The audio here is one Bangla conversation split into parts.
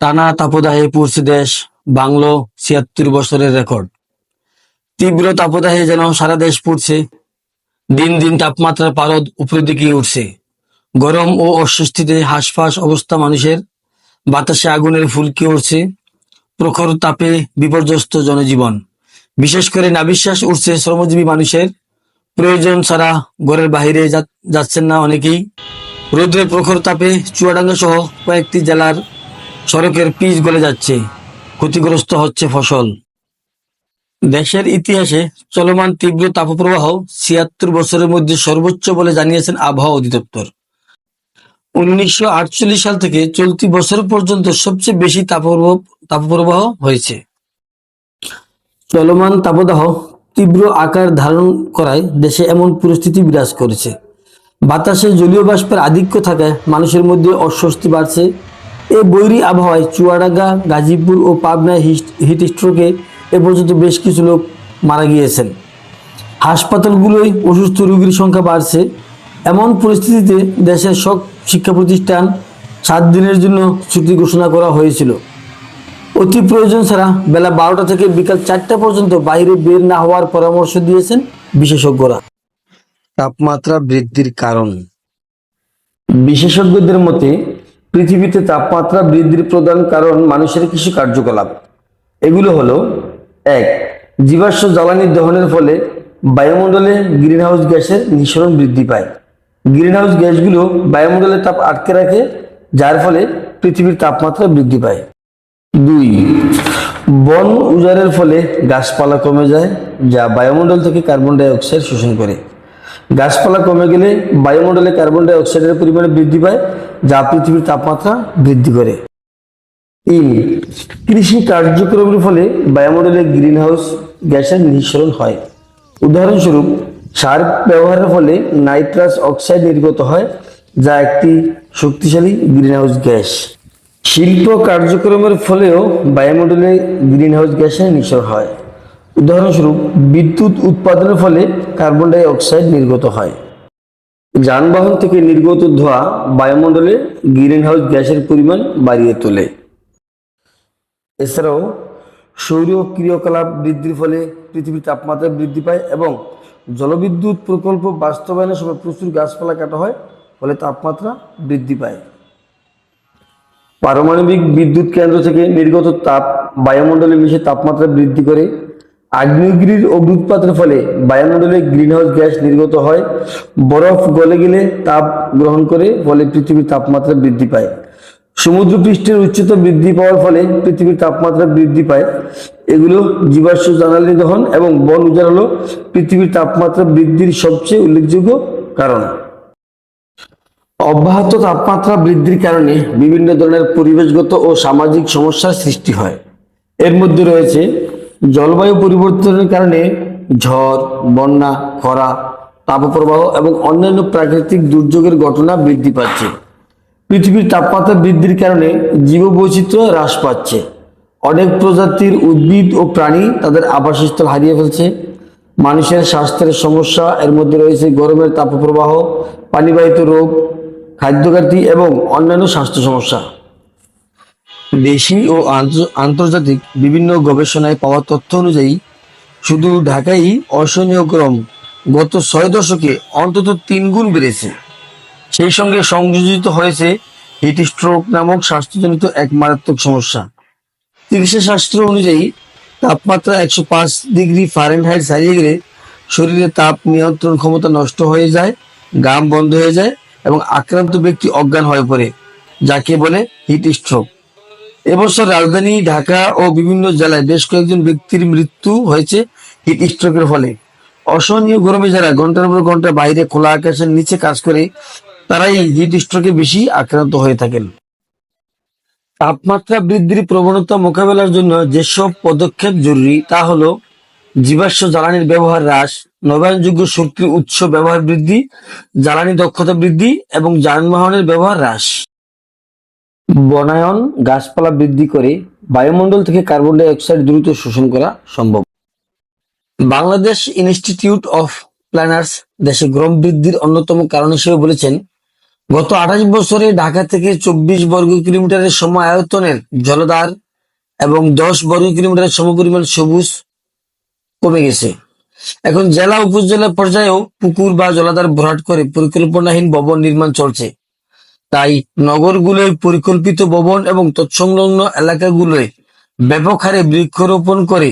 টানা তাপদাহে পড়ছে দেশ বাংলো ছিয়াত্তর বছরের রেকর্ড। তীব্র তাপদাহে যেন সারা দেশ পড়ছে, দিন দিন তাপমাত্রার পারদ উপরের দিকে উঠছে। গরম ও অস্বস্তিতে হাঁসফাঁস অবস্থা মানুষের, বাতাসে আগুনের ফুলকি উঠছে প্রখর তাপে বিপর্যস্ত জনজীবন। বিশেষ করে নাবিশ্বাস উঠছে শ্রমজীবী মানুষের, প্রয়োজন ছাড়া ঘরের বাইরে যা- যাচ্ছেন না অনেকেই। রোদ্রের প্রখর তাপে চুয়াডাঙ্গা সহ কয়েকটি জেলার সড়কের পিচ গলে যাচ্ছে। ক্ষতিগ্রস্ত হচ্ছে ফসল। দেশের ইতিহাসে চলমান তীব্র তাপপ্রবাহ ছিয়াত্তর বছরের মধ্যে সর্বোচ্চ বলে জানিয়েছেন আবহাওয়া অধিদপ্তর। উনিশশো আটচল্লিশ সাল থেকে চলতি বছর পর্যন্ত সবচেয়ে বেশি তাপপ্রবাহ তাপপ্রবাহ হয়েছে। চলমান তাপদাহ তীব্র আকার ধারণ করায় দেশে এমন পরিস্থিতি বিরাজ করেছে। বাতাসে জলীয় বাষ্পের আধিক্য থাকায় মানুষের মধ্যে অস্বস্তি বাড়ছে। এই বৈরী আবহাওয়ায় চুয়াডাঙ্গা, গাজীপুর ও পাবনায় হিট স্ট্রোকে এ পর্যন্ত বেশ কিছু লোক মারা গিয়েছেন। হাসপাতালগুলোয় অসুস্থ রোগীর সংখ্যা বাড়ছে। এমন পরিস্থিতিতে দেশের সব শিক্ষা প্রতিষ্ঠান সাত দিনের জন্য ছুটি ঘোষণা করা হয়েছিল। অতি প্রয়োজন ছাড়া বেলা বারোটা থেকে বিকাল চারটা পর্যন্ত বাইরে বের না হওয়ার পরামর্শ দিয়েছেন বিশেষজ্ঞরা। তাপমাত্রা বৃদ্ধির কারণ। বিশেষজ্ঞদের মতে, পৃথিবীতে তাপমাত্রা বৃদ্ধির প্রধান কারণ মানুষের কিছু কার্যকলাপ। এগুলো হলো, এক, জীবাশ্ম জ্বালানি দহনের ফলে বায়ুমণ্ডলে গ্রিনহাউস গ্যাসের নিঃসরণ বৃদ্ধি পায়। গ্রিনহাউস গ্যাসগুলো বায়ুমণ্ডলে তাপ আটকে রাখে, যার ফলে পৃথিবীর তাপমাত্রা বৃদ্ধি পায়। দুই, বন উজাড়ের ফলে গাছপালা কমে যায়, যা বায়ুমণ্ডল থেকে কার্বন ডাই অক্সাইড শোষণ করে। গাছপালা কমে গেলে বায়ুমণ্ডলে কার্বন ডাই অক্সাইডের পরিমাণ বৃদ্ধি পায়, যা পৃথিবীর তাপমাত্রা বৃদ্ধি করে। তিন, কৃষি কার্যক্রমের ফলে বায়ুমণ্ডলে গ্রিন হাউস গ্যাসের নিঃসরণ হয়। উদাহরণস্বরূপ, সার ব্যবহারের ফলে নাইট্রাস অক্সাইড নির্গত হয়, যা একটি শক্তিশালী গ্রিনহাউস গ্যাস। শিল্প কার্যক্রমের ফলেও বায়ুমণ্ডলে গ্রিনহাউস গ্যাসের নিঃসরণ হয়। উদাহরণস্বরূপ, বিদ্যুৎ উৎপাদনের ফলে কার্বন ডাই অক্সাইড নির্গত হয়। যানবাহন থেকে নির্গত ধোঁয়া বায়ুমণ্ডলে গ্রিন হাউস গ্যাসের পরিমাণ বাড়িয়ে তোলে। এছাড়াও, সৌর ক্রিয়াকলাপ বৃদ্ধির ফলে পৃথিবীর তাপমাত্রা বৃদ্ধি পায় এবং জলবিদ্যুৎ প্রকল্প বাস্তবায়নের সময় প্রচুর গাছপালা কাটা হয়, ফলে তাপমাত্রা বৃদ্ধি পায়। পারমাণবিক বিদ্যুৎ কেন্দ্র থেকে নির্গত তাপ বায়ুমণ্ডলে মিশে তাপমাত্রা বৃদ্ধি করে আগ্নেয়গিরির অগ্নুৎপাতের ফলে বায়ুমণ্ডলে গ্রিনহাউস গ্যাস নির্গত হয়। বরফ গলে গেলে তাপ গ্রহণ করে, ফলে পৃথিবীর তাপমাত্রা বৃদ্ধি পায়। সমুদ্র পৃষ্ঠের উচ্চতা বৃদ্ধি পাওয়ার ফলে পৃথিবীর তাপমাত্রা বৃদ্ধি পায়। এগুলো জীবাশ্ম জ্বালানি দহন এবং বন উজাড় হলো পৃথিবীর তাপমাত্রা বৃদ্ধির সবচেয়ে উল্লেখযোগ্য কারণ। অব্যাহত তাপমাত্রা বৃদ্ধির কারণে বিভিন্ন ধরনের পরিবেশগত ও সামাজিক সমস্যার সৃষ্টি হয়। এর মধ্যে রয়েছে জলবায়ু পরিবর্তনের কারণে ঝড়, বন্যা, খরা, তাপপ্রবাহ এবং অন্যান্য প্রাকৃতিক দুর্যোগের ঘটনা বৃদ্ধি পাচ্ছে। পৃথিবীর তাপমাত্রা বৃদ্ধির কারণে জীববৈচিত্র্য হ্রাস পাচ্ছে। অনেক প্রজাতির উদ্ভিদ ও প্রাণী তাদের আবাসস্থল হারিয়ে ফেলছে। মানুষের স্বাস্থ্যের সমস্যা, এর মধ্যে রয়েছে গরমের তাপপ্রবাহ, পানিবাহিত রোগ খাদ্য ঘাটতি এবং অন্যান্য স্বাস্থ্য সমস্যা। দেশি ও আন্ত- আন্তর্জাতিক বিভিন্ন গবেষণায় পাওয়া তথ্য অনুযায়ী, শুধু ঢাকাই অসহনীয় গরম গত ছয় দশকে অন্তত তিন গুণ বেড়েছে। সেই সঙ্গে সংযোজিত হয়েছে হিট স্ট্রোক নামক স্বাস্থ্যজনিত এক মারাত্মক সমস্যা। চিকিৎসা শাস্ত্র অনুযায়ী, তাপমাত্রা একশো পাঁচ ডিগ্রি ফারেনহাইট ছাড়িয়ে গেলে শরীরে তাপ নিয়ন্ত্রণ ক্ষমতা নষ্ট হয়ে যায় গাম বন্ধ হয়ে যায় এবং আক্রান্ত ব্যক্তি অজ্ঞান হয়ে পড়ে, যাকে বলে হিট স্ট্রোক। এবছর রাজধানী, ঢাকা ও বিভিন্ন জেলায় বেশ কয়েকজন ব্যক্তির মৃত্যু হয়েছে হিট স্ট্রোকের ফলে। অসহনীয় গরমে যারা ঘণ্টার পর ঘণ্টা বাইরে খোলা আকাশের নিচে কাজ করে, তারাই হিট স্ট্রোকে বেশি আক্রান্ত হয়ে থাকেন। তাপমাত্রা বৃদ্ধির প্রবণতা মোকাবেলার জন্য যেসব পদক্ষেপ জরুরি তা হলো জীবাশ্ম জ্বালানির ব্যবহার হ্রাস, নবায়নযোগ্য শক্তির উৎস ব্যবহার বৃদ্ধি, জ্বালানি দক্ষতা বৃদ্ধি এবং যানবাহনের ব্যবহার হ্রাস। বনায়ন, গাছপালা বৃদ্ধি করে বায়ুমণ্ডল থেকে কার্বন ডাই অক্সাইড দ্রুত শোষণ করা সম্ভব। বাংলাদেশ ইনস্টিটিউট অফ প্ল্যানার্স দেশে গ্রম বৃদ্ধির অন্যতম কারণ হিসেবে বলেছেন, গত আঠাশ বছরে ঢাকা থেকে চব্বিশ বর্গ কিলোমিটারের সম আয়তনের জলধার এবং দশ বর্গ কিলোমিটারের সমপরিমাণ সবুজ কমে গেছে। এখন জেলা, উপজেলা পর্যায়েও পুকুর বা জলাধার ভরাট করে পরিকল্পনাহীন ভবন নির্মাণ চলছে। তাই নগরগুলোয় পরিকল্পিত ভবন এবং তৎসংলগ্ন এলাকাগুলোয় ব্যাপক হারে বৃক্ষরোপণ করে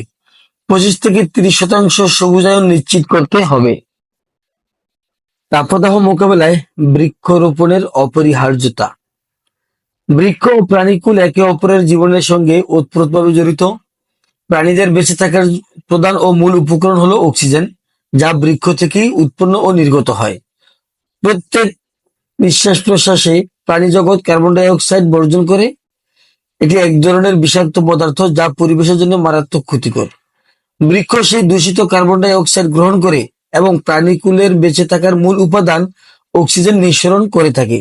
পঁচিশ থেকে তিরিশ শতাংশ সবুজায়ন নিশ্চিত করতে হবে। তাপদাহ মোকাবেলায় বৃক্ষরোপণের অপরিহার্যতা। বৃক্ষ ও প্রাণীকুল একে অপরের জীবনের সঙ্গে ওতপ্রোতভাবে জড়িত। প্রাণীদের বেঁচে থাকার প্রধান ও মূল উপকরণ হলো অক্সিজেন, যা বৃক্ষ থেকেই উৎপন্ন ও নির্গত হয়। প্রত্যেক নিঃশ্বাস প্রশ্বাসে প্রাণী জগৎ কার্বন ডাই অক্সাইড বর্জন করে, এটি এক ধরনের বিষাক্ত পদার্থ যা পরিবেশের জন্য মারাত্মক ক্ষতিকর। বৃক্ষ সেই দূষিত কার্বন ডাই অক্সাইড গ্রহণ করে এবং প্রাণীকুলের বেঁচে থাকার মূল উপাদান অক্সিজেন নিঃসরণ করে থাকে।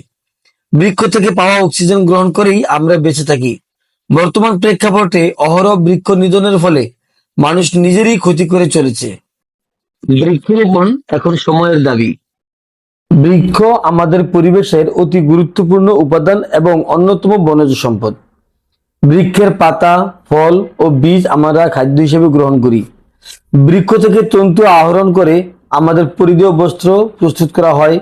বৃক্ষ থেকে পাওয়া অক্সিজেন গ্রহণ করেই আমরা বেঁচে থাকি। বর্তমান প্রেক্ষাপটে অহরহ বৃক্ষ নিধনের ফলে মানুষ নিজেরই ক্ষতি করে চলেছে। বৃক্ষরোপণ এখন সময়ের দাবি। বৃক্ষ আমাদের পরিবেশের অতি গুরুত্বপূর্ণ উপাদান এবং অন্যতম বনজ সম্পদ। বৃক্ষের পাতা, ফল ও বীজ আমরা খাদ্য হিসেবে গ্রহণ করি। বৃক্ষ থেকে তন্তু আহরণ করে আমাদের পরিধেয় বস্ত্র প্রস্তুত করা হয়।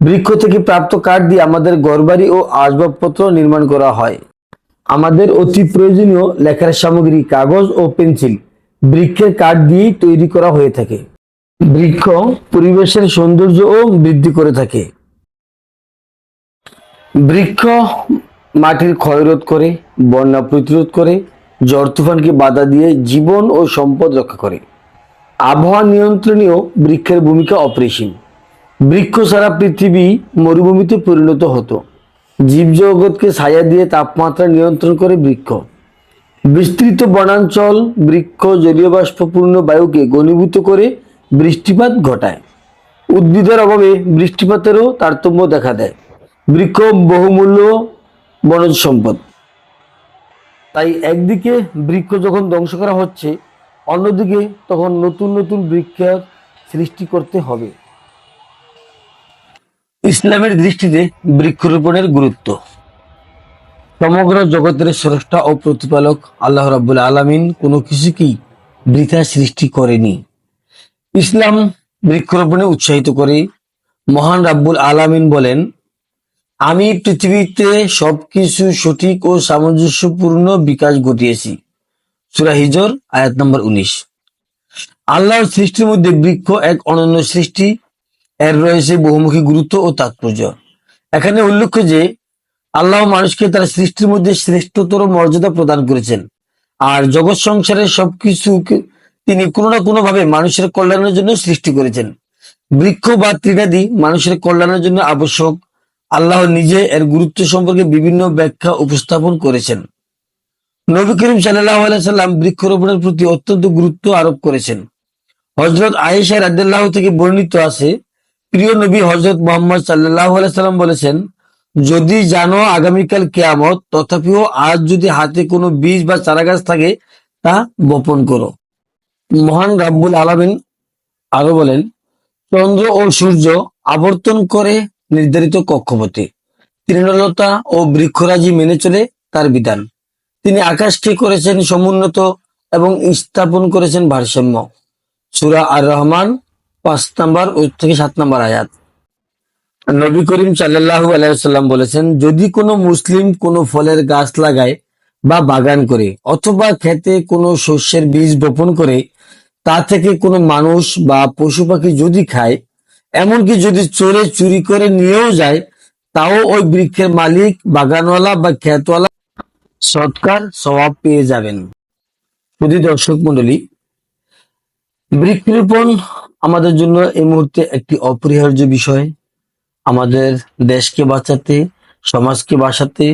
বৃক্ষ থেকে প্রাপ্ত কাঠ দিয়ে আমাদের ঘরবাড়ি ও আসবাবপত্র নির্মাণ করা হয়। আমাদের অতি প্রয়োজনীয় লেখার সামগ্রী কাগজ ও পেন্সিল বৃক্ষের কাঠ দিয়েই তৈরি করা হয়ে থাকে। বৃক্ষ পরিবেশের সৌন্দর্য ও বৃদ্ধি করে থাকে। বৃক্ষ মাটির ক্ষয়রোধ করে, বন্যা প্রতিরোধ করে, ঝড় তুফানকে বাধা দিয়ে জীবন ও সম্পদ রক্ষা করে। আবহাওয়া নিয়ন্ত্রণেও বৃক্ষের ভূমিকা অপরিসীম। বৃক্ষ ছাড়া পৃথিবী মরুভূমিতে পরিণত হতো। জীবজগৎকে ছায়া দিয়ে তাপমাত্রা নিয়ন্ত্রণ করে বৃক্ষ। বিস্তৃত বনাঞ্চল বৃক্ষ জলীয় বাষ্পপূর্ণ বায়ুকে ঘনীভূত করে বৃষ্টিপাত ঘটায়। উদ্ভিদের অভাবে বৃষ্টিপাতেরও তারতম্য দেখা দেয়। বৃক্ষ বহুমূল্য বনজ সম্পদ। তাই একদিকে বৃক্ষ যখন ধ্বংস করা হচ্ছে, অন্যদিকে তখন নতুন নতুন বৃক্ষের সৃষ্টি করতে হবে। ইসলামের দৃষ্টিতে বৃক্ষরোপণের গুরুত্ব। সমগ্র জগতের স্রষ্টা ও প্রতিপালক আল্লাহ রাব্বুল আলামিন কোনো কিছুকেই বৃথা সৃষ্টি করেনি। ইসলাম বৃক্ষরোপণে উৎসাহিত করে। মহান রাব্বুল আলামিন বলেন, আমি পৃথিবীতে সবকিছু সঠিক ও সামঞ্জস্যপূর্ণ বিকাশ ঘটিয়েছি। সূরা হিজর, আয়াত নম্বর উনিশ। আল্লাহর সৃষ্টির মধ্যে বৃক্ষ এক অনন্য সৃষ্টি। এর রয়েছে বহুমুখী গুরুত্ব ও তাৎপর্য। এখানে উল্লেখ্য যে, আল্লাহ মানুষকে তার সৃষ্টির মধ্যে শ্রেষ্ঠতর মর্যাদা প্রদান করেছেন। আর জগৎ সংসারের সবকিছু তিনি কোনো না কোনো ভাবে মানুষের কল্যাণের জন্য সৃষ্টি করেছেন। বৃক্ষ বা তৃণাদি মানুষের কল্যাণের জন্য আবশ্যক। আল্লাহ নিজে এর গুরুত্ব সম্পর্কে বিভিন্ন ব্যাখ্যা উপস্থাপন করেছেন। নবী করিম সাল্লাম বৃক্ষরোপণের প্রতি অত্যন্ত গুরুত্ব আরোপ করেছেন। হজরত আয়েশা রাদিয়াল্লাহ থেকে বর্ণিত আছে, প্রিয় নবী হজরত মোহাম্মদ সাল্লাহ সাল্লাম বলেছেন, যদি জানো আগামীকাল কেয়ামত, তথাপিও আজ যদি হাতে কোনো বীজ বা চারাগাছ থাকে, তা বপন করো। মহান রাব্বুল আলামিন আরও বলেন, চন্দ্র ও সূর্য আবর্তন করে নির্ধারিত কক্ষপথে, তৃণলতা ও বৃক্ষরাজি মেনে চলে তার বিধান। তিনি আকাশকে করেছেন সমুন্নত এবং স্থাপন করেছেন ভারসাম্য। সুরা আর রহমান পাঁচ নাম্বার ও থেকে সাত নাম্বার আয়াত। নবী করিম সাল্লাল্লাহু আলাইসাল্লাম বলেছেন, যদি কোনো মুসলিম কোনো ফলের গাছ লাগায় বা বাগান করে অথবা খেতে কোনো শস্যের বীজ বপন করে তা থেকে কোনো মানুষ বা পশু পাখি যদি খায়, এমনকি যদি চোরে চুরি করে নিয়েও যায়, তাও ওই বৃক্ষের মালিক, বাগানওয়ালা বা ক্ষেতওয়ালা সৎকার স্বভাব পেয়ে যাবেন। যদি দর্শক মন্ডলী বৃক্ষরোপণ আমাদের জন্য এই মুহূর্তে একটি অপরিহার্য বিষয়। আমাদের দেশকে বাঁচাতে, সমাজকে বাঁচাতে,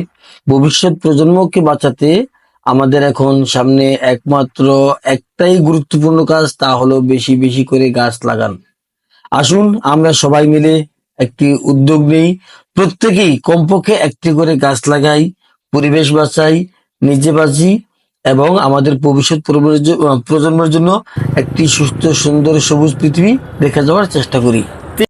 ভবিষ্যৎ প্রজন্মকে বাঁচাতে আমাদের এখন সামনে একমাত্র একটাই গুরুত্বপূর্ণ কাজ, তা হলো বেশি বেশি করে গাছ লাগান। আসুন, আমরা সবাই মিলে একটি উদ্যোগ নেই। প্রত্যেকেই কমপক্ষে একটি করে গাছ লাগাই, পরিবেশ বাঁচাই, নিজে বাঁচি এবং আমাদের ভবিষ্যৎ প্রজন্মের জন্য একটি সুস্থ, সুন্দর, সবুজ পৃথিবী রেখে যাওয়ার চেষ্টা করি।